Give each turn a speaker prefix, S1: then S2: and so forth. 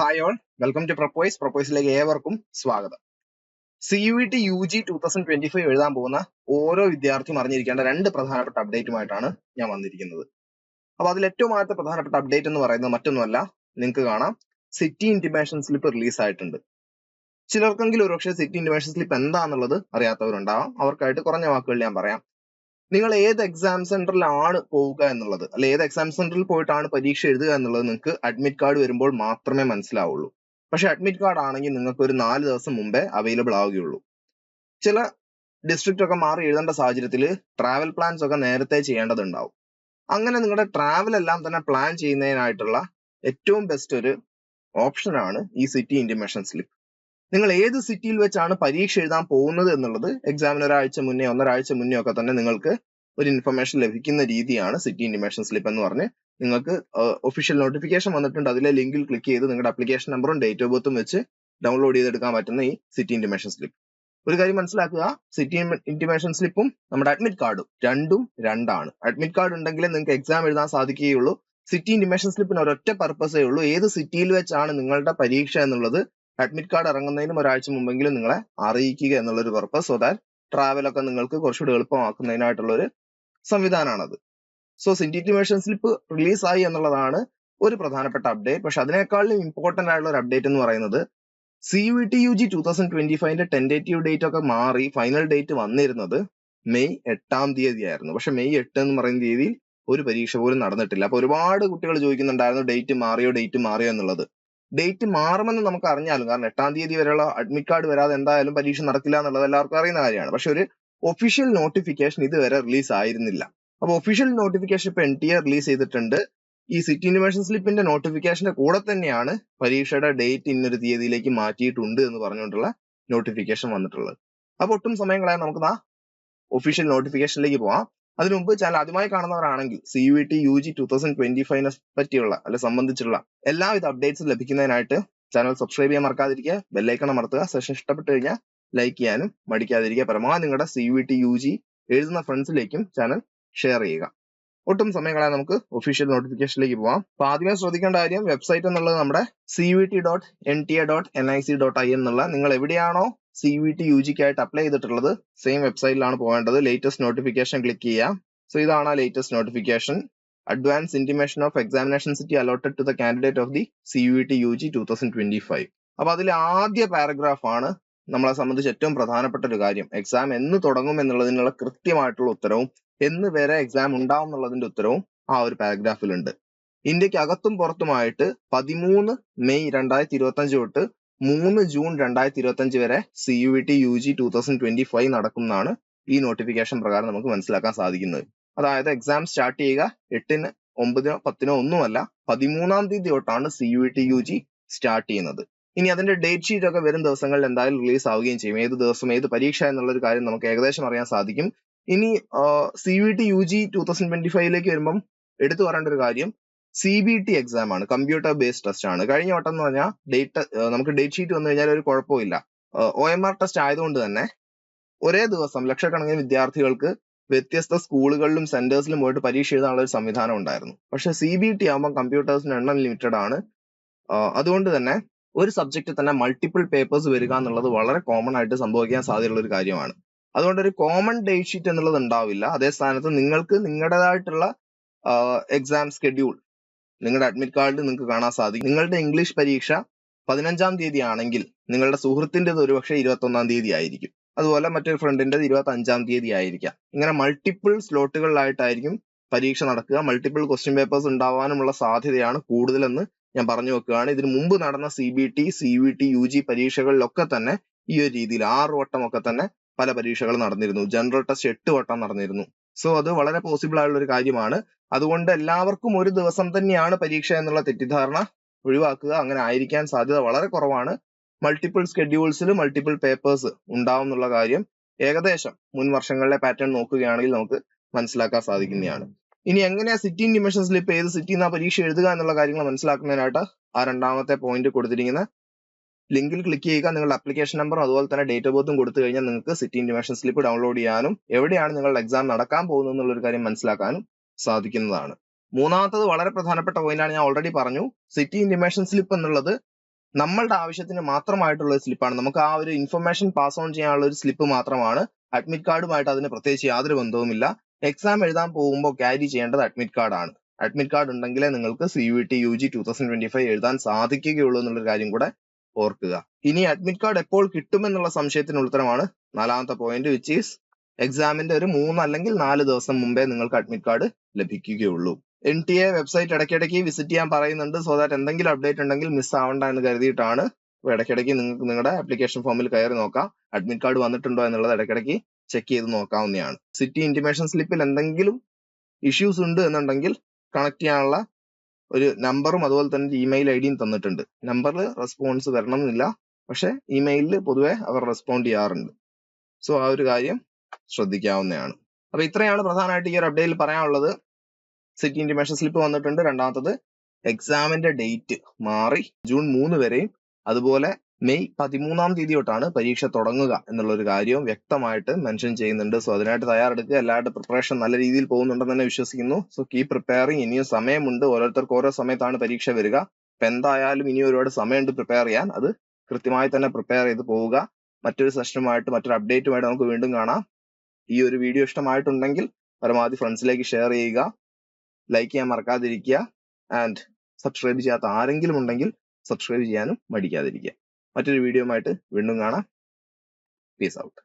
S1: Hi all welcome to പ്രൊപ്പോയ്സ് പ്രൊപ്പോയ്സിലേക്ക് ഏവർക്കും സ്വാഗതം. C U E T U G two thousand twenty five എഴുതാൻ പോകുന്ന ഓരോ വിദ്യാർത്ഥിയും അറിഞ്ഞിരിക്കേണ്ട രണ്ട് പ്രധാനപ്പെട്ട അപ്ഡേറ്റുമായിട്ടാണ് ഞാൻ വന്നിരിക്കുന്നത്. അപ്പൊ അതിൽ ഏറ്റവും ആദ്യത്തെ പ്രധാനപ്പെട്ട അപ്ഡേറ്റ് എന്ന് പറയുന്നത് മറ്റൊന്നുമല്ല നിങ്ങൾക്ക് കാണാം. സിറ്റി ഇന്റിമേഷൻ സ്ലിപ്പ് റിലീസ് ആയിട്ടുണ്ട് ചിലർക്കെങ്കിലും ഒരുപക്ഷെ സിറ്റി ഇന്റിമേഷൻ സ്ലിപ്പ് എന്താണെന്നുള്ളത് അറിയാത്തവരുണ്ടാവാം. അവർക്കായിട്ട് കുറഞ്ഞ വാക്കുകളിൽ ഞാൻ പറയാം. നിങ്ങൾ ഏത് എക്സാം സെന്ററിലാണ് പോവുക എന്നുള്ളത്. അല്ലെ ഏത് എക്സാം സെന്ററിൽ പോയിട്ടാണ് പരീക്ഷ എഴുതുക എന്നുള്ളത് നിങ്ങൾക്ക് അഡ്മിറ്റ് കാർഡ് വരുമ്പോൾ മാത്രമേ മനസ്സിലാവുള്ളൂ. പക്ഷെ അഡ്മിറ്റ് കാർഡ് ആണെങ്കിൽ നിങ്ങൾക്ക് ഒരു നാല് ദിവസം മുമ്പേ അവൈലബിൾ ആവുകയുള്ളൂ. ചില ഡിസ്ട്രിക്റ്റ് ഒക്കെ മാറി എഴുതേണ്ട സാഹചര്യത്തിൽ ട്രാവൽ പ്ലാൻസ് ഒക്കെ നേരത്തെ ചെയ്യേണ്ടതുണ്ടാവും. അങ്ങനെ നിങ്ങളുടെ ട്രാവൽ എല്ലാം തന്നെ പ്ലാൻ ചെയ്യുന്നതിനായിട്ടുള്ള ഏറ്റവും ബെസ്റ്റ് ഒരു ഓപ്ഷനാണ് ഈ സിറ്റി ഇന്റിമേഷൻ സ്ലിപ്പ് നിങ്ങൾ ഏത് സിറ്റിയിൽ വെച്ചാണ് പരീക്ഷ എഴുതാൻ പോകുന്നത് എന്നുള്ളത് എക്സാമിന് ഒരാഴ്ച മുന്നേ ഒന്നരാഴ്ച മുന്നേ ഒക്കെ തന്നെ നിങ്ങൾക്ക് ഒരു ഇൻഫർമേഷൻ ലഭിക്കുന്ന രീതിയാണ് സിറ്റി ഇൻഡിമേഷൻ സ്ലിപ്പ് എന്ന് പറഞ്ഞ്. നിങ്ങൾക്ക് ഒഫീഷ്യൽ നോട്ടിഫിക്കേഷൻ വന്നിട്ടുണ്ട്. അതിലെ ലിങ്കിൽ ക്ലിക്ക് ചെയ്ത് നിങ്ങളുടെ അപ്ലിക്കേഷൻ നമ്പറും ഡേറ്റ് ഓഫ് ബർത്തും വെച്ച് ഡൗൺലോഡ് ചെയ്തെടുക്കാൻ പറ്റുന്ന ഈ സിറ്റി ഇൻഡിമേഷൻ സ്ലിപ്പ് ഒരു കാര്യം മനസ്സിലാക്കുക. സിറ്റി ഇൻഡിമേഷൻ സ്ലിപ്പും നമ്മുടെ അഡ്മിറ്റ് കാർഡും രണ്ടും രണ്ടാണ്. അഡ്മിറ്റ് കാർഡ് ഉണ്ടെങ്കിലേ നിങ്ങൾക്ക് എക്സാം എഴുതാൻ സാധിക്കുകയുള്ളൂ. സിറ്റി ഇൻഡിമേഷൻ സ്ലിപ്പിന് ഒരൊറ്റ പർപ്പസേ ഉള്ളൂ. ഏത് സിറ്റിയിൽ വെച്ചാണ് നിങ്ങളുടെ പരീക്ഷ എന്നുള്ളത് അഡ്മിറ്റ് കാർഡ് ഇറങ്ങുന്നതിനും ഒരാഴ്ച മുമ്പെങ്കിലും നിങ്ങളെ അറിയിക്കുക എന്നുള്ളൊരു പർപ്പസ് സോ ദാറ്റ് ട്രാവൽ ഒക്കെ നിങ്ങൾക്ക് കുറച്ചുകൂടി എളുപ്പമാക്കുന്നതിനായിട്ടുള്ള ഒരു സംവിധാനമാണത് so city intimation slip release ആയി എന്നുള്ളതാണ് ഒരു പ്രധാനപ്പെട്ട അപ്ഡേറ്റ് പക്ഷെ അതിനേക്കാളും ഇമ്പോർട്ടന്റ് ആയിട്ടുള്ള ഒരു അപ്ഡേറ്റ് എന്ന് പറയുന്നത് C U T U G two thousand twenty ഫൈവിന്റെ tentative date ഒക്കെ മാറി ഫൈനൽ ഡേറ്റ് വന്നിരുന്നത് മെയ് എട്ടാം തീയതി ആയിരുന്നു പക്ഷെ മെയ് എട്ട് എന്ന് പറയുന്ന തീയതിയിൽ ഒരു പരീക്ഷ പോലും നടന്നിട്ടില്ല. അപ്പൊ ഒരുപാട് കുട്ടികൾ ചോദിക്കുന്നുണ്ടായിരുന്നു ഡേറ്റ് മാറിയോ ഡേറ്റ് മാറിയോ എന്നുള്ളത്. ഡേറ്റ് മാറുമെന്ന് നമുക്ക് അറിഞ്ഞാലും കാരണം എട്ടാം തീയതി വരെയുള്ള അഡ്മിറ്റ് കാർഡ് വരാതെ എന്തായാലും പരീക്ഷ നടക്കില്ല എന്നുള്ളത് എല്ലാവർക്കും അറിയുന്ന കാര്യമാണ്. പക്ഷെ ഒരു ഒഫീഷ്യൽ നോട്ടിഫിക്കേഷൻ ഇതുവരെ റിലീസ് ആയിരുന്നില്ല. അപ്പൊ ഒഫീഷ്യൽ നോട്ടിഫിക്കേഷൻ ഇപ്പൊ എൻ ടി എ റിലീസ് ചെയ്തിട്ടുണ്ട്. ഈ സിറ്റി ഇൻഫർമേഷൻ സ്ലിപ്പിന്റെ നോട്ടിഫിക്കേഷന്റെ കൂടെ തന്നെയാണ് പരീക്ഷയുടെ ഡേറ്റ് ഇന്നൊരു തീയതിയിലേക്ക് മാറ്റിയിട്ടുണ്ട് എന്ന് പറഞ്ഞുകൊണ്ടുള്ള നോട്ടിഫിക്കേഷൻ വന്നിട്ടുള്ളത്. അപ്പൊ ഒട്ടും സമയം നമുക്ക് ആ ഒഫീഷ്യൽ നോട്ടിഫിക്കേഷനിലേക്ക് പോവാം. അതിനു മുമ്പ് ചാനൽ ആദ്യമായി കാണുന്നവരാണെങ്കിൽ C U T U G two thousand twenty ഫൈവിനെ പറ്റിയുള്ള അല്ലെ സംബന്ധിച്ചുള്ള എല്ലാവിധ അപ്ഡേറ്റ്സും ലഭിക്കുന്നതിനായിട്ട് ചാനൽ സബ്സ്ക്രൈബ് ചെയ്യാൻ മറക്കാതിരിക്കുക ബെല്ലൈക്കൺ അമർത്തുക സെഷൻ ഇഷ്ടപ്പെട്ട് കഴിഞ്ഞാൽ ലൈക്ക് ചെയ്യാനും മടിക്കാതിരിക്കുക. പരമാവധി നിങ്ങളുടെ C U T U G എഴുതുന്ന ഫ്രണ്ട്സിലേക്കും ചാനൽ ഷെയർ ചെയ്യുക. ഒട്ടും സമയം കളയാൻ നമുക്ക് ഒഫീഷ്യൽ നോട്ടിഫിക്കേഷനിലേക്ക് പോവാം. അപ്പൊ ആദ്യമേ ശ്രദ്ധിക്കേണ്ട കാര്യം വെബ്സൈറ്റ് എന്നുള്ളത് നമ്മുടെ C U T dot N T A dot N I C dot I എന്നുള്ള നിങ്ങൾ എവിടെയാണോ സി വി ടി യു ജിക്കായിട്ട് അപ്ലൈ ചെയ്തിട്ടുള്ളത് സെയിം വെബ്സൈറ്റിലാണ് പോകേണ്ടത്. ലേറ്റസ്റ്റ് നോട്ടിഫിക്കേഷൻ ക്ലിക്ക് ചെയ്യാം സോ ഇതാണ് ആ latest notification advance intimation of examination city allotted to the candidate of the C U T U G two thousand twenty five അപ്പൊ അതിലെ ആദ്യ പാരഗ്രാഫ് ആണ് നമ്മളെ സംബന്ധിച്ച് ഏറ്റവും പ്രധാനപ്പെട്ട ഒരു കാര്യം. എക്സാം എന്ന് തുടങ്ങും എന്നുള്ളതിനുള്ള കൃത്യമായിട്ടുള്ള ഉത്തരവും എന്ന് വരെ എക്സാം ഉണ്ടാവും എന്നുള്ളതിന്റെ ഉത്തരവും ആ ഒരു പാരഗ്രാഫിലുണ്ട് ഇന്ത്യയ്ക്ക് അകത്തും പുറത്തുമായിട്ട് പതിമൂന്ന് മെയ് രണ്ടായിരത്തി ഇരുപത്തി അഞ്ച് തൊട്ട് മൂന്ന് ജൂൺ രണ്ടായിരത്തി ഇരുപത്തി അഞ്ച് വരെ C U T U G two thousand twenty five നടക്കുന്നതാണ് ഈ നോട്ടിഫിക്കേഷൻ പ്രകാരം നമുക്ക് മനസ്സിലാക്കാൻ സാധിക്കുന്നത്. അതായത് എക്സാം സ്റ്റാർട്ട് ചെയ്യുക എട്ടിന് ഒമ്പതിനോ പത്തിനോ ഒന്നുമല്ല പതിമൂന്നാം തീയതി തൊട്ടാണ് C U T U G start ചെയ്യുന്നത്. ഇനി അതിന്റെ ഡേറ്റ് ഷീറ്റ് ഒക്കെ വരും ദിവസങ്ങളിൽ എന്തായാലും റിലീസ് ആവുകയും ചെയ്യും. ഏത് ദിവസം ഏത് പരീക്ഷ എന്നുള്ള ഒരു കാര്യം നമുക്ക് ഏകദേശം അറിയാൻ സാധിക്കും. ഇനി C V T U G two thousand twenty ഫൈവിലേക്ക് വരുമ്പം എടുത്തു പറയേണ്ട ഒരു കാര്യം സി ബി ടി എക്സാം ആണ് കമ്പ്യൂട്ടർ ബേസ്ഡ് ടെസ്റ്റ് ആണ്. കഴിഞ്ഞ വട്ടം എന്ന് പറഞ്ഞാൽ ഡേറ്റ് നമുക്ക് ഡേറ്റ് ഷീറ്റ് വന്നു കഴിഞ്ഞാൽ ഒരു കുഴപ്പമില്ല. ഒ എം ആർ ടെസ്റ്റ് ആയതുകൊണ്ട് തന്നെ ഒരേ ദിവസം ലക്ഷക്കണക്കിന് വിദ്യാർത്ഥികൾക്ക് വ്യത്യസ്ത സ്കൂളുകളിലും സെന്റേഴ്സിലും പോയിട്ട് പരീക്ഷ എഴുതാനുള്ള ഒരു സംവിധാനം ഉണ്ടായിരുന്നു. പക്ഷെ സി ബി ടി ആകുമ്പോൾ കമ്പ്യൂട്ടേഴ്സിന് എണ്ണം ലിമിറ്റഡ് ആണ്. അതുകൊണ്ട് തന്നെ ഒരു സബ്ജക്റ്റ് തന്നെ മൾട്ടിപ്പിൾ പേപ്പേഴ്സ് വരിക എന്നുള്ളത് വളരെ കോമൺ ആയിട്ട് സംഭവിക്കാൻ സാധ്യതയുള്ള ഒരു കാര്യമാണ്. അതുകൊണ്ട് ഒരു കോമൺ ഡേറ്റ് ഷീറ്റ് എന്നുള്ളത് ഉണ്ടാവില്ല. അതേ സ്ഥാനത്ത് നിങ്ങൾക്ക് നിങ്ങളുടേതായിട്ടുള്ള എക്സാം സ്കെഡ്യൂൾ നിങ്ങളുടെ അഡ്മിറ്റ് കാർഡിൽ നിങ്ങൾക്ക് കാണാൻ സാധിക്കും. നിങ്ങളുടെ ഇംഗ്ലീഷ് പരീക്ഷ പതിനഞ്ചാം തീയതി ആണെങ്കിൽ നിങ്ങളുടെ സുഹൃത്തിന്റെത് ഒരുപക്ഷെ ഇരുപത്തി ഒന്നാം തീയതി ആയിരിക്കും അതുപോലെ മറ്റൊരു ഫ്രണ്ടിന്റെത് ഇരുപത്തി അഞ്ചാം തീയതി ആയിരിക്കാം ഇങ്ങനെ മൾട്ടിപ്പിൾ സ്ലോട്ടുകളിലായിട്ടായിരിക്കും പരീക്ഷ നടക്കുക. മൾട്ടിപ്പിൾ ക്വസ്റ്റ്യൻ പേപ്പേഴ്സ് ഉണ്ടാവാനുമുള്ള സാധ്യതയാണ് കൂടുതലെന്ന് ഞാൻ പറഞ്ഞു വെക്കുകയാണ്. ഇതിനു മുമ്പ് നടന്ന C B T C V T U G പരീക്ഷകളിലൊക്കെ തന്നെ ഈ ഒരു രീതിയിൽ ആറ് വട്ടം ഒക്കെ തന്നെ പല പരീക്ഷകൾ നടന്നിരുന്നു. ജനറൽ ടെസ്റ്റ് എട്ട് വട്ടം നടന്നിരുന്നു. സോ അത് വളരെ പോസിബിൾ ആയുള്ള ഒരു കാര്യമാണ്. അതുകൊണ്ട് എല്ലാവർക്കും ഒരു ദിവസം തന്നെയാണ് പരീക്ഷ എന്നുള്ള തെറ്റിദ്ധാരണ ഒഴിവാക്കുക. അങ്ങനെ ആയിരിക്കാൻ സാധ്യത വളരെ കുറവാണ്. മൾട്ടിപ്പിൾ സ്കെഡ്യൂൾസിൽ മൾട്ടിപ്പിൾ പേപ്പേഴ്സ് ഉണ്ടാവും എന്നുള്ള കാര്യം ഏകദേശം മുൻ വർഷങ്ങളിലെ പാറ്റേൺ നോക്കുകയാണെങ്കിൽ നമുക്ക് മനസ്സിലാക്കാൻ സാധിക്കുന്നതാണ്. ഇനി എങ്ങനെയാ സിറ്റി ഡിമെൻഷൻ സ്ലിപ്പ് ഏത് സിറ്റി എന്നാ പരീക്ഷ എഴുതുക എന്നുള്ള കാര്യങ്ങൾ മനസ്സിലാക്കുന്നതിനായിട്ട് ആ രണ്ടാമത്തെ പോയിന്റ് കൊടുത്തിരിക്കുന്ന ലിങ്കിൽ ക്ലിക്ക് ചെയ്യുക നിങ്ങളുടെ അപ്ലിക്കേഷൻ നമ്പറും അതുപോലെ തന്നെ ഡേറ്റ് ഓഫ് ബർത്തും കൊടുത്തു കഴിഞ്ഞാൽ നിങ്ങൾക്ക് സിറ്റി ഇന്റിമേഷൻ സ്ലിപ്പ് ഡൗൺലോഡ് ചെയ്യാനും എവിടെയാണ് നിങ്ങളുടെ എക്സാം നടക്കാൻ പോകുന്നത് എന്നുള്ള ഒരു കാര്യം മനസ്സിലാക്കാനും സാധിക്കുന്നതാണ്. മൂന്നാമത്തത് വളരെ പ്രധാനപ്പെട്ട പോയിന്റാണ് ഞാൻ ഓൾറെഡി പറഞ്ഞു. സിറ്റി ഇൻഡിമേഷൻ സ്ലിപ്പ് എന്നുള്ളത് നമ്മളുടെ ആവശ്യത്തിന് മാത്രമായിട്ടുള്ള സ്ലിപ്പാണ് നമുക്ക് ആ ഒരു ഇൻഫർമേഷൻ പാസ് ഓൺ ചെയ്യാനുള്ള ഒരു സ്ലിപ്പ് മാത്രമാണ്. അഡ്മിറ്റ് കാർഡുമായിട്ട് അതിന് പ്രത്യേകിച്ച് യാതൊരു ബന്ധവുമില്ല. എക്സാം എഴുതാൻ പോകുമ്പോൾ ക്യാരി ചെയ്യേണ്ടത് അഡ്മിറ്റ് കാർഡാണ് അഡ്മിറ്റ് കാർഡ് ഉണ്ടെങ്കിലേ നിങ്ങൾക്ക് C U T U G two thousand twenty five എഴുതാൻ സാധിക്കുകയുള്ളൂ എന്നുള്ള കാര്യം കൂടെ ഓർക്കുക. ഇനി അഡ്മിറ്റ് കാർഡ് എപ്പോൾ കിട്ടുമെന്നുള്ള സംശയത്തിന് ഉത്തരമാണ് നാലാമത്തെ പോയിന്റ് വിച്ച് ഈസ് എക്സാമിന്റെ ഒരു മൂന്ന് അല്ലെങ്കിൽ നാല് ദിവസം മുമ്പേ നിങ്ങൾക്ക് അഡ്മിറ്റ് കാർഡ് ലഭിക്കുകയുള്ളൂ. എൻ ടി എ വെബ്സൈറ്റ് ഇടയ്ക്കിടയ്ക്ക് വിസിറ്റ് ചെയ്യാൻ പറയുന്നുണ്ട്. സോ ദാറ്റ് എന്തെങ്കിലും അപ്ഡേറ്റ് ഉണ്ടെങ്കിൽ മിസ് ആവണ്ട എന്ന് കരുതിയിട്ടാണ് ഇടയ്ക്കിടയ്ക്ക് നിങ്ങൾക്ക് നിങ്ങളുടെ ആപ്ലിക്കേഷൻ ഫോമിൽ കയറി നോക്കാം. അഡ്മിറ്റ് കാർഡ് വന്നിട്ടുണ്ടോ എന്നുള്ളത് ഇടയ്ക്കിടയ്ക്ക് ചെക്ക് ചെയ്ത് നോക്കാവുന്നതാണ്. സിറ്റി ഇന്റിമേഷൻ സ്ലിപ്പിൽ എന്തെങ്കിലും ഇഷ്യൂസ് ഉണ്ട് എന്നുണ്ടെങ്കിൽ കണക്ട് ചെയ്യാനുള്ള ഒരു നമ്പറും അതുപോലെ തന്നെ ഇമെയിൽ ഐ ഡിയും തന്നിട്ടുണ്ട്. നമ്പറിൽ റെസ്പോൺസ് വരണം എന്നില്ല പക്ഷെ ഇമെയിലിൽ പൊതുവെ അവർ റെസ്പോണ്ട് ചെയ്യാറുണ്ട്. സോ ആ ഒരു കാര്യം ശ്രദ്ധിക്കാവുന്നതാണ്. അപ്പൊ ഇത്രയാണ് പ്രധാനമായിട്ട് ഈ ഒരു അപ്ഡേറ്റിൽ പറയാനുള്ളത്. സിറ്റി ഇൻഡിമേഷൻ സ്ലിപ്പ് വന്നിട്ടുണ്ട്. രണ്ടാമത്തത് എക്സാമിന്റെ ഡേറ്റ് മാറി ജൂൺ മൂന്ന് വരെയും. അതുപോലെ മെയ് പതിമൂന്നാം തീയതി തൊട്ടാണ് പരീക്ഷ തുടങ്ങുക എന്നുള്ള ഒരു കാര്യവും വ്യക്തമായിട്ട് മെൻഷൻ ചെയ്യുന്നുണ്ട്. സോ അതിനായിട്ട് തയ്യാറെടുക്കുക. എല്ലാവരുടെ പ്രിപ്പറേഷൻ നല്ല രീതിയിൽ പോകുന്നുണ്ടെന്ന് തന്നെ വിശ്വസിക്കുന്നു. സോ കീപ് പ്രിപ്പയറിംഗ് ഇനിയും സമയമുണ്ട്. ഓരോരുത്തർക്ക് ഓരോ സമയത്താണ് പരീക്ഷ വരിക. അപ്പൊ എന്തായാലും ഇനി ഒരുപാട് സമയമുണ്ട് പ്രിപ്പയർ ചെയ്യാൻ. അത് കൃത്യമായി തന്നെ പ്രിപ്പയർ ചെയ്ത് പോവുക. മറ്റൊരു സെഷനുമായിട്ട് മറ്റൊരു അപ്ഡേറ്റുമായിട്ട് നമുക്ക് വീണ്ടും കാണാം. ഈ ഒരു വീഡിയോ ഇഷ്ടമായിട്ടുണ്ടെങ്കിൽ പരമാവധി ഫ്രണ്ട്സിലേക്ക് ഷെയർ ചെയ്യുക ലൈക്ക് ചെയ്യാൻ മറക്കാതിരിക്കുക ആൻഡ് സബ്സ്ക്രൈബ് ചെയ്യാത്ത ആരെങ്കിലും ഉണ്ടെങ്കിൽ സബ്സ്ക്രൈബ് ചെയ്യാനും മടിക്കാതിരിക്കുക. മറ്റൊരു വീഡിയോ ആയിട്ട് വീണ്ടും കാണാം. Peace out